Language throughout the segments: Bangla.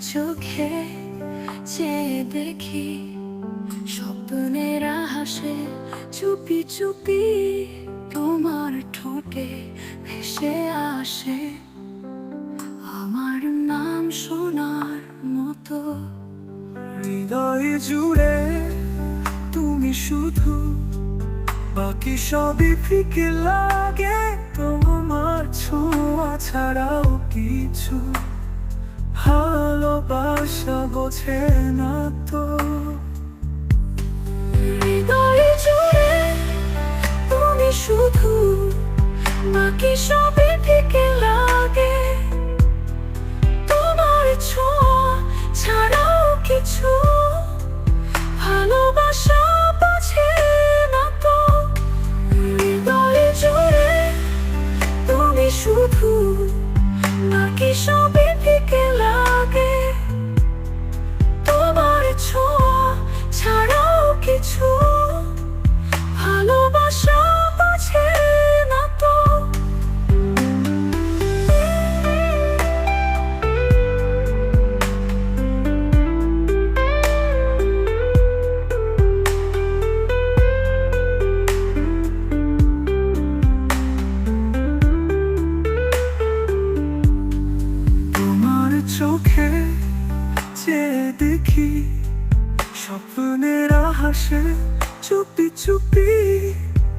চোখে চেয়ে দেখি স্বপ্নেরা হাসে চুপি চুপি তোমার ঠোঁটে ভেসে আসে। আমার নাম শোনার মতো। হৃদয় জুড়ে তুমি শুধু, বাকি সবই ফিকে লাগে। তোমার ছোঁয়া ছাড়াও কিছু। ভালোবাসা বোঝে না তো। হৃদয় জুড়ে তুমি শুধু, বাকি সবই ফিকে লাগে। তোমার ছোঁয়া ছাড়াও কিছু ভালোবাসা বোঝে না তো। হৃদয় জুড়ে তুমি শুধু, বাকি সবই দেখি স্বপ্নেরা হাসে চুপি চুপি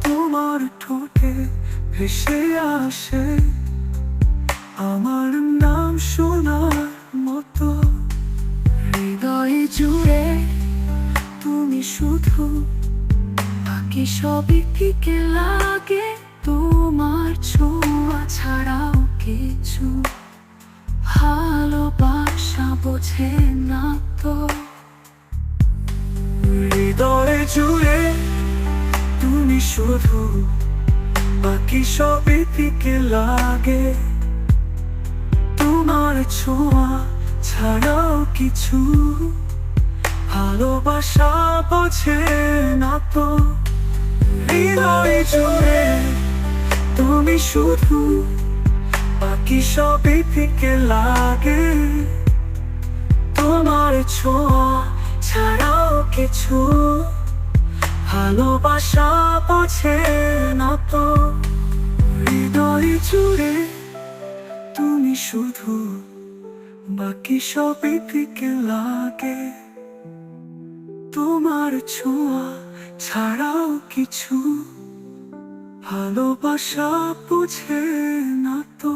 তোমার ঠোঁটে ভেসে আসে। আমার নাম শোনার মতো। হৃদয় জুড়ে তুমি শুধু বাকি সবই ফিকে লাগে। তোমার ছোঁয়া ছাড়াও কিছু ভালোবাসা বোঝে না তো। হৃদয় জুড়ে তুমি শুধু বাকি সবই ফিকে লাগে। তোমার ছোঁয়া ছাড়াও কিছু ভালোবাসা বোঝে না তো। হৃদয় জুড়ে তুমি শুধু বাকি সবই ফিকে লাগে। ছোঁয়া ছাড়াও কিছু ভালোবাসা বোঝে না তো। হৃদয় জুড়ে তুমি শুধু বাকি সবই ফিকে লাগে। তোমার ছোঁয়া ছাড়াও কিছু ভালোবাসা বোঝে না তো।